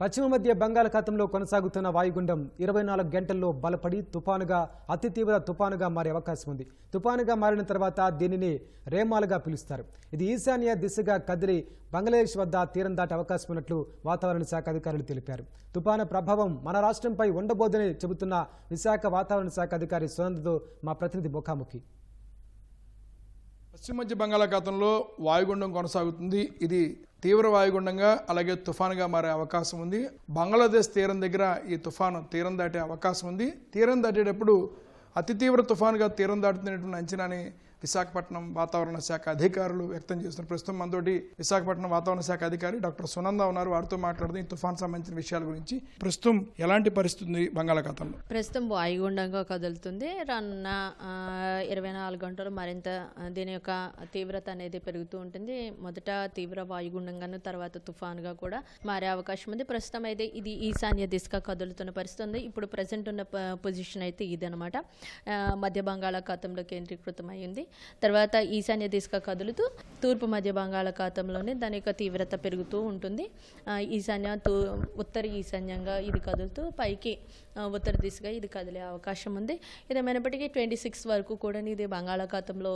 పశ్చిమ మధ్య బంగాళాఖాతంలో కొనసాగుతున్న వాయుగుండం ఇరవై నాలుగు గంటల్లో బలపడి తుపానుగా అతి తీవ్ర తుపానుగా మారే అవకాశం ఉంది. తుపానుగా మారిన తర్వాత దీనిని రేమాలుగా పిలుస్తారు. ఇది ఈశాన్య దిశగా కదిలి బంగ్లాదేశ్ వద్ద తీరం దాటే అవకాశం ఉన్నట్లు వాతావరణ శాఖ అధికారులు తెలిపారు. తుపాను ప్రభావం మన రాష్ట్రంపై ఉండబోదని చెబుతున్న విశాఖ వాతావరణ శాఖ అధికారి సునందతో మా ప్రతినిధి ముఖాముఖి. పశ్చిమ మధ్య బంగాళాఖాతంలో వాయుగుండం కొనసాగుతుంది. ఇది తీవ్ర వాయుగుండంగా అలాగే తుఫానుగా మారే అవకాశం ఉంది. బంగ్లాదేశ్ తీరం దగ్గర ఈ తుఫాను తీరం దాటే అవకాశం ఉంది. తీరం దాటేటప్పుడు అతి తీవ్ర తుఫానుగా తీరం దాటుతున్నటువంటి అంచనాని విశాఖపట్నం వాతావరణ శాఖ అధికారులు వ్యక్తం చేస్తున్నారు ప్రస్తుతం మనతోటి విశాఖపట్నం వాతావరణ శాఖ అధికారి డాక్టర్ సునంద ఉన్నారు. వారితో మాట్లాడుతూ ఈ తుఫాన్ సంబంధించిన విషయాల గురించి ప్రస్తుతం ఎలాంటి పరిస్థితి బంగాళాఖాతంలో? ప్రస్తుతం వాయుగుండంగా కదులుతుంది. రానున్న ఇరవై నాలుగు గంటలు మరింత దీని యొక్క తీవ్రత అనేది పెరుగుతూ ఉంటుంది. మొదట తీవ్ర వాయుగుండంగాను తర్వాత తుఫాన్గా కూడా మారే అవకాశం ఉంది. ప్రస్తుతం అయితే ఇది ఈశాన్య దిశగా కదులుతున్న పరిస్థితి ఉంది. ఇప్పుడు ప్రజెంట్ ఉన్న పొజిషన్ అయితే ఇదనమాట మధ్య బంగాళాఖాతంలో కేంద్రీకృతమై ఉంది. తర్వాత ఈశాన్య దిశగా కదులుతూ తూర్పు మధ్య బంగాళాఖాతంలోనే దాని యొక్క తీవ్రత పెరుగుతూ ఉంటుంది. ఈశాన్య తూ ఉత్తర ఈశాన్యంగా ఇది కదులుతూ పైకి ఉత్తర దిశగా ఇది కదిలే అవకాశం ఉంది. ఏదేమైనప్పటికీ ట్వంటీ సిక్స్ వరకు కూడా ఇది బంగాళాఖాతంలో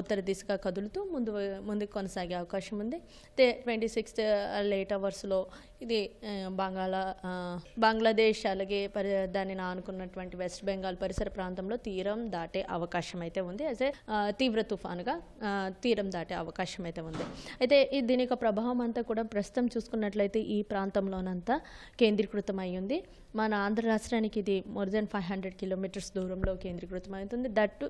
ఉత్తర దిశగా కదులుతూ ముందు ముందుకు కొనసాగే అవకాశం ఉంది. ట్వంటీ సిక్స్త్ లేట్ అవర్స్లో ఇది బంగాళా బంగ్లాదేశ్ అలాగే పరి దానిని ఆనుకున్నటువంటి వెస్ట్ బెంగాల్ పరిసర ప్రాంతంలో తీరం దాటే అవకాశం అయితే ఉంది. యాజ్ తీవ్ర తుఫానుగా తీరం దాటే అవకాశం అయితే ఉంది. అయితే దీని యొక్క ప్రభావం అంతా కూడా ప్రస్తుతం చూసుకున్నట్లయితే ఈ ప్రాంతంలోనంతా కేంద్రీకృతం ఉంది మన ఆంధ్ర రాష్ట్రానికి ఇది more than five hundred kilometres దూరంలో కేంద్రీకృతం అవుతుంది దట్టు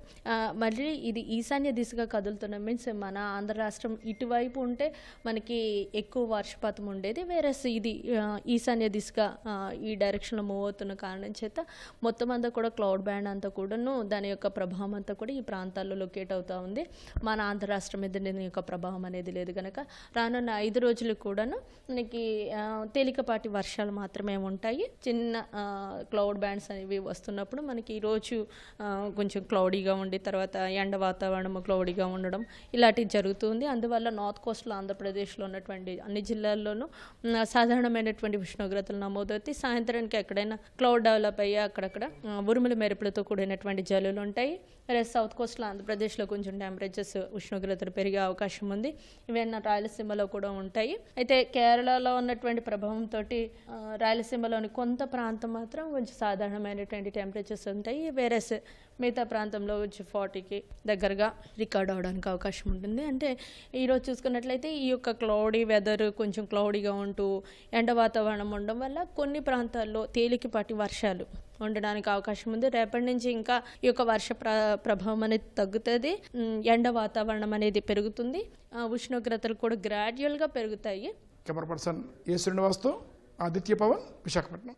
మళ్ళీ ఇది ఈశాన్య దిశగా కదులుతున్న మీన్స్ మన ఆంధ్ర రాష్ట్రం ఇటువైపు ఉంటే మనకి ఎక్కువ వర్షపాతం ఉండేది. వేరే ఇది ఈశాన్య దిశగా ఈ డైరెక్షన్లో మూవ్ అవుతున్న కారణం చేత మొత్తం అంతా కూడా క్లౌడ్ బ్యాండ్ అంతా కూడాను దాని యొక్క ప్రభావం అంతా కూడా ఈ ప్రాంతాల్లో లొకేట్ అవుతూ ఉంది. మన ఆంధ్ర రాష్ట్రం మీద దీని యొక్క ప్రభావం అనేది లేదు కనుక రానున్న ఐదు రోజులు కూడాను మనకి తేలికపాటి వర్షాలు మాత్రమే ఉంటాయి. చిన్న క్లౌడ్ బ్యాండ్స్ అనేవి వస్తున్నప్పుడు మనకి ఈరోజు కొంచెం క్లౌడీగా ఉండి తర్వాత ఎండ వాతావరణం క్లౌడీగా ఉండడం ఇలాంటివి జరుగుతుంది అందువల్ల నార్త్ కోస్ట్లో ఆంధ్రప్రదేశ్లో ఉన్నటువంటి అన్ని జిల్లాల్లోనూ సాధారణమైనటువంటి ఉష్ణోగ్రతలు నమోదవుతాయి. సాయంత్రానికి ఎక్కడైనా క్లౌడ్ డెవలప్ అయ్యి అక్కడక్కడ ఉరుముల మెరుపులతో కూడినటువంటి జల్లులు ఉంటాయి. రేపు సౌత్ కోస్ట్లో ఆంధ్రప్రదేశ్లో కొంచెం టెంపరేచర్స్ ఉష్ణోగ్రతలు పెరిగే అవకాశం ఉంది. ఇవన్నీ రాయలసీమలో కూడా ఉంటాయి. అయితే కేరళలో ఉన్నటువంటి ప్రభావంతో రాయలసీమలోని కొంత ప్రాంతం మాత్రం కొంచెం సాధారణమైనటువంటి టెంపరేచర్స్ ఉంటాయి. వేరే మిగతా ప్రాంతంలో వచ్చి ఫార్టీకి దగ్గరగా రికార్డ్ అవడానికి అవకాశం ఉంటుంది. అంటే ఈరోజు చూసుకున్నట్లయితే ఈ యొక్క క్లౌడీ వెదర్ కొంచెం క్లౌడీగా ఉంటూ ఎండ వాతావరణం ఉండడం వల్ల కొన్ని ప్రాంతాల్లో తేలికపాటి వర్షాలు ఉండడానికి అవకాశం ఉంది. రేపటి నుంచి ఇంకా ఈ యొక్క వర్ష ప్ర ప్రభావం అనేది తగ్గుతుంది. ఎండ వాతావరణం అనేది పెరుగుతుంది. ఉష్ణోగ్రతలు కూడా గ్రాడ్యువల్గా పెరుగుతాయి. కెమెరా పర్సన్ ఏ శ్రీనివాస్తో ఆదిత్య పవన్ విశాఖపట్నం.